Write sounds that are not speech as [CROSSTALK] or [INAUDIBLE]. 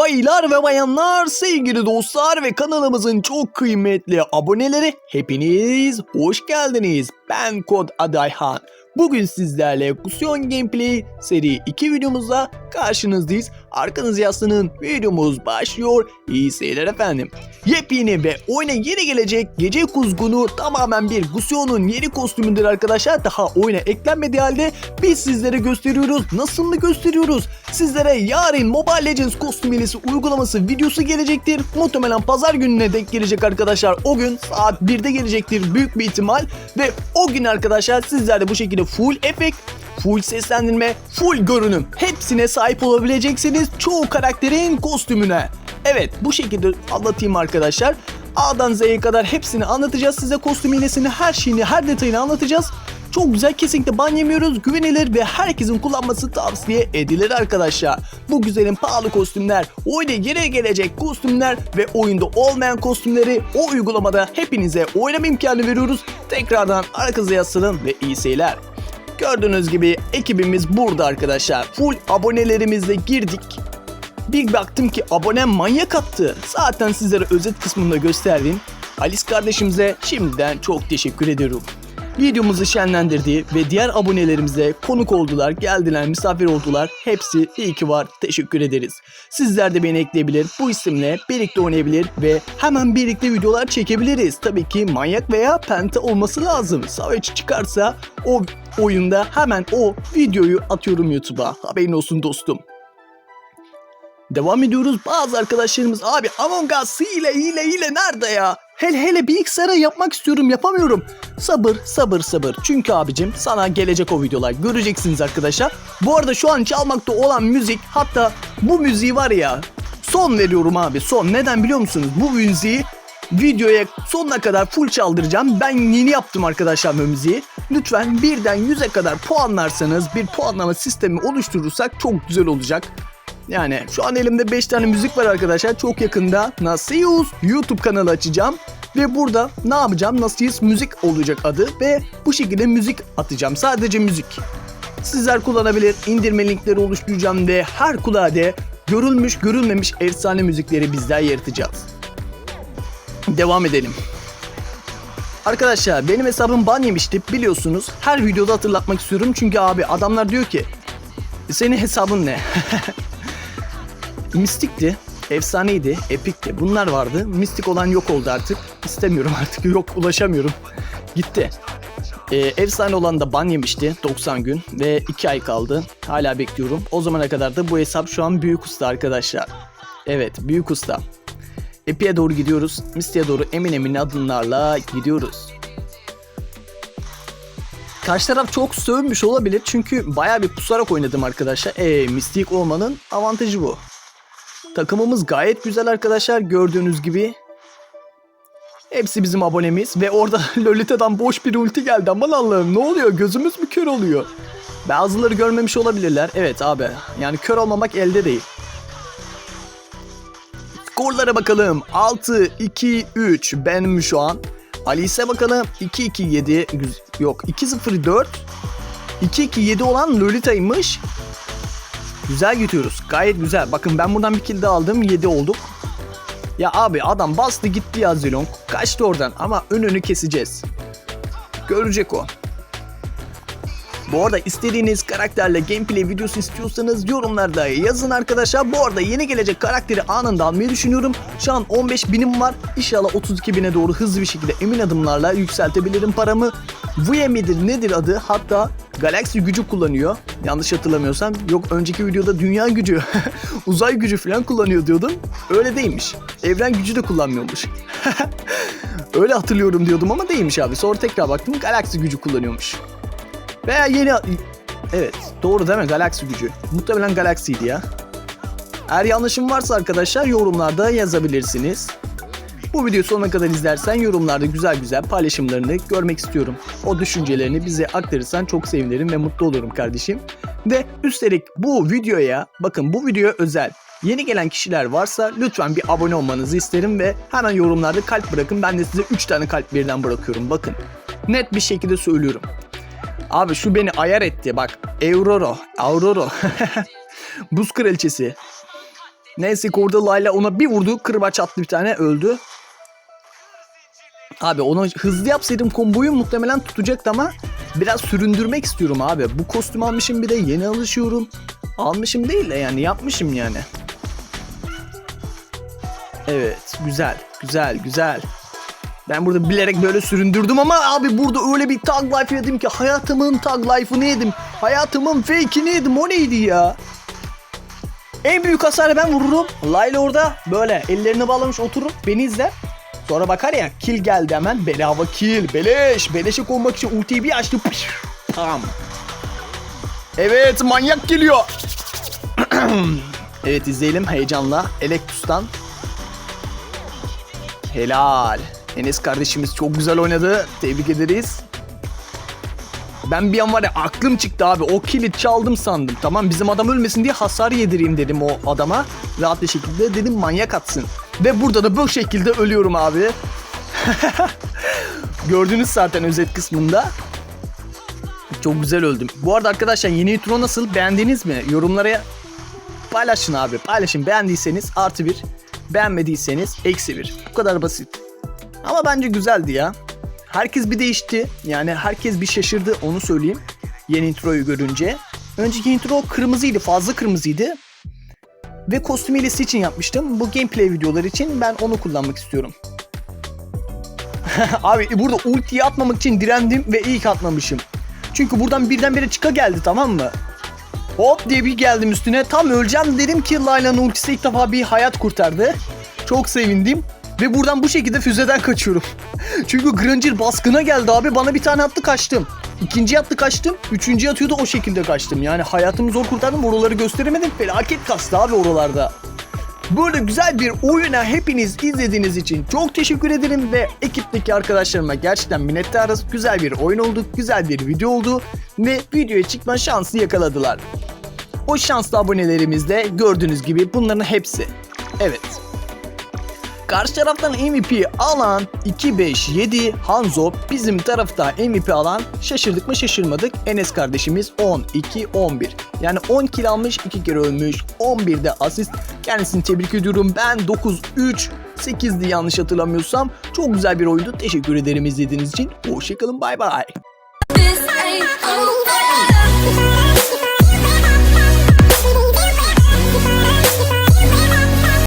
Baylar ve bayanlar, sevgili dostlar ve kanalımızın çok kıymetli aboneleri hepiniz hoş geldiniz. Ben Kod Adayhan. Bugün sizlerle Kusyon Gameplay seri 2 videomuzla karşınızdayız. Arkanız yaslanın videomuz başlıyor. İyi seyirler efendim. Yepyeni ve oyuna yeni gelecek Gece Kuzgunu tamamen bir Gusyon'un yeni kostümüdür arkadaşlar. Daha oyuna eklenmediği halde biz sizlere gösteriyoruz. Nasıl mı gösteriyoruz? Sizlere yarın Mobile Legends kostüm hilesi uygulaması videosu gelecektir. Muhtemelen pazar gününe denk gelecek arkadaşlar. O gün saat 1'de gelecektir büyük bir ihtimal. Ve o gün arkadaşlar sizler bu şekilde full efekt full seslendirme, full görünüm hepsine sahip olabileceksiniz çoğu karakterin kostümüne. Evet bu şekilde anlatayım arkadaşlar. A'dan Z'ye kadar hepsini anlatacağız size kostüm hilesini her şeyini her detayını anlatacağız. Çok güzel kesinlikle ban yemiyoruz güvenilir ve herkesin kullanması tavsiye edilir arkadaşlar. Bu güzelin pahalı kostümler, oyuna geri gelecek kostümler ve oyunda olmayan kostümleri o uygulamada hepinize oynama imkanı veriyoruz. Tekrardan arkanıza yaslanın ve iyi seyirler. Gördüğünüz gibi ekibimiz burada arkadaşlar. Full abonelerimizle girdik. Bir baktım ki abone manyak attı. Zaten sizlere özet kısmında gösterdim. Alice kardeşimize şimdiden çok teşekkür ediyorum. Videomuzu şenlendirdi ve diğer abonelerimize konuk oldular, geldiler, misafir oldular. Hepsi iyi ki var. Teşekkür ederiz. Sizler de beni ekleyebilir, bu isimle birlikte oynayabilir ve hemen birlikte videolar çekebiliriz. Tabii ki manyak veya penta olması lazım. Savaş çıkarsa o oyunda hemen o videoyu atıyorum YouTube'a. Haberin olsun dostum. Devam ediyoruz. Bazı arkadaşlarımız abi Among Us hile hile hile nerede ya? Hele hele bilgisayara yapmak istiyorum yapamıyorum. Sabır sabır sabır. Çünkü abicim sana gelecek o videolar. Göreceksiniz arkadaşlar. Bu arada şu an çalmakta olan müzik hatta bu müziği var ya son veriyorum abi son. Neden biliyor musunuz? Bu müziği videoya sonuna kadar full çaldıracağım. Ben yeni yaptım arkadaşlar bu müziği. Lütfen birden 100'e kadar puanlarsanız bir puanlama sistemi oluşturursak çok güzel olacak. Yani şu an elimde 5 tane müzik var arkadaşlar. Çok yakında Nasius YouTube kanalı açacağım. Ve burada ne yapacağım? Nasius Müzik olacak adı. Ve bu şekilde müzik atacağım. Sadece müzik. Sizler kullanabilir. indirme linkleri oluşturacağım ve her kulağa de görülmüş görülmemiş efsane müzikleri bizler yaratacağız. Devam edelim. Arkadaşlar benim hesabım ban yemişti biliyorsunuz. Her videoda hatırlatmak istiyorum. Çünkü abi adamlar diyor ki senin hesabın ne? [LAUGHS] Mistikti, efsaneydi, epikti. Bunlar vardı. Mistik olan yok oldu artık. İstemiyorum artık. Yok ulaşamıyorum. [LAUGHS] Gitti. Ee, efsane olan da ban yemişti 90 gün ve 2 ay kaldı. Hala bekliyorum. O zamana kadar da bu hesap şu an büyük usta arkadaşlar. Evet büyük usta. Epi'ye doğru gidiyoruz. Mystic'e doğru emin emin adımlarla gidiyoruz. Karşı taraf çok sövmüş olabilir çünkü baya bir pusarak oynadım arkadaşlar. Ee, Mystic olmanın avantajı bu. Takımımız gayet güzel arkadaşlar gördüğünüz gibi. Hepsi bizim abonemiz ve orada [LAUGHS] Lolita'dan boş bir ulti geldi. Aman Allah'ım ne oluyor gözümüz mü kör oluyor? Bazıları görmemiş olabilirler. Evet abi yani kör olmamak elde değil. Skorlara bakalım. 6, 2, 3 benim şu an. Alice'e bakalım. 2, 2, 7. Yok 2, 0, 4. 2, 2, 7 olan Lolita'ymış. Güzel gidiyoruz. Gayet güzel. Bakın ben buradan bir kill aldım. 7 olduk. Ya abi adam bastı gitti ya Zilong. Kaçtı oradan ama önünü keseceğiz. Görecek o. Bu arada istediğiniz karakterle gameplay videosu istiyorsanız yorumlarda yazın arkadaşlar. Bu arada yeni gelecek karakteri anında almayı düşünüyorum. Şu an 15 binim var. İnşallah 32 bine doğru hızlı bir şekilde emin adımlarla yükseltebilirim paramı. Vuye midir nedir adı? Hatta Galaxy gücü kullanıyor. Yanlış hatırlamıyorsam. Yok önceki videoda dünya gücü, [LAUGHS] uzay gücü falan kullanıyor diyordum. Öyle değilmiş. Evren gücü de kullanmıyormuş. [LAUGHS] Öyle hatırlıyorum diyordum ama değilmiş abi. Sonra tekrar baktım Galaxy gücü kullanıyormuş. Veya yeni... Evet doğru değil mi? Galaxy gücü. Muhtemelen Galaxy'ydi ya. Eğer yanlışım varsa arkadaşlar yorumlarda yazabilirsiniz. Bu videoyu sonuna kadar izlersen yorumlarda güzel güzel paylaşımlarını görmek istiyorum. O düşüncelerini bize aktarırsan çok sevinirim ve mutlu olurum kardeşim. Ve üstelik bu videoya bakın bu videoya özel Yeni gelen kişiler varsa lütfen bir abone olmanızı isterim ve hemen yorumlarda kalp bırakın. Ben de size 3 tane kalp birden bırakıyorum. Bakın net bir şekilde söylüyorum. Abi şu beni ayar etti bak. Aurora. Aurora. [LAUGHS] Buz kraliçesi. Neyse orada Layla ona bir vurdu. Kırbaç attı bir tane öldü. Abi onu hızlı yapsaydım komboyu muhtemelen tutacaktı ama biraz süründürmek istiyorum abi. Bu kostüm almışım bir de yeni alışıyorum. Almışım değil de yani yapmışım yani. Evet güzel güzel güzel. Ben burada bilerek böyle süründürdüm ama abi burada öyle bir tag life yedim ki hayatımın tag life'ını yedim. Hayatımın fake'ini yedim o neydi ya? En büyük hasarı ben vururum. Layla orada böyle ellerini bağlamış oturur beni izler. Sonra bakar ya kill geldi hemen bedava kill beleş beleşe konmak için ultiyi bir açtı pış, tamam. Evet manyak geliyor. [CLEARS THROAT] evet izleyelim heyecanla Electus'tan. Helal. Enes kardeşimiz çok güzel oynadı. Tebrik ederiz. Ben bir an var ya aklım çıktı abi. O kilit çaldım sandım. Tamam bizim adam ölmesin diye hasar yedireyim dedim o adama. Rahat bir şekilde dedim manyak atsın. Ve burada da bu şekilde ölüyorum abi. [LAUGHS] Gördünüz zaten özet kısmında. Çok güzel öldüm. Bu arada arkadaşlar yeni intro nasıl? Beğendiniz mi? Yorumlara paylaşın abi. Paylaşın. Beğendiyseniz artı bir. Beğenmediyseniz eksi bir. Bu kadar basit. Ama bence güzeldi ya. Herkes bir değişti. Yani herkes bir şaşırdı onu söyleyeyim. Yeni introyu görünce. Önceki intro kırmızıydı. Fazla kırmızıydı. Ve kostüm hilesi için yapmıştım. Bu gameplay videoları için ben onu kullanmak istiyorum. [LAUGHS] Abi burada ultiyi atmamak için direndim ve ilk atmamışım. Çünkü buradan birdenbire çıka geldi tamam mı? Hop diye bir geldim üstüne. Tam öleceğim dedim ki Layla'nın ultisi ilk defa bir hayat kurtardı. Çok sevindim. Ve buradan bu şekilde füzeden kaçıyorum. [LAUGHS] Çünkü Granger baskına geldi abi. Bana bir tane attı kaçtım. İkinci attı kaçtım. Üçüncü atıyordu o şekilde kaçtım. Yani hayatımı zor kurtardım. Oraları gösteremedim. Felaket kastı abi oralarda. Böyle güzel bir oyuna hepiniz izlediğiniz için çok teşekkür ederim ve ekipteki arkadaşlarıma gerçekten minnettarız. Güzel bir oyun oldu, güzel bir video oldu ve videoya çıkma şansı yakaladılar. O şanslı abonelerimiz de gördüğünüz gibi bunların hepsi. Evet. Karşı taraftan MVP alan 2-5-7 Hanzo bizim tarafta MVP alan şaşırdık mı şaşırmadık. Enes kardeşimiz 10-2-11 yani 10 kill almış 2 kere ölmüş 11'de asist. Kendisini tebrik ediyorum. Ben 9-3 8'di yanlış hatırlamıyorsam. Çok güzel bir oyundu. Teşekkür ederim izlediğiniz için. Hoşçakalın bay bay.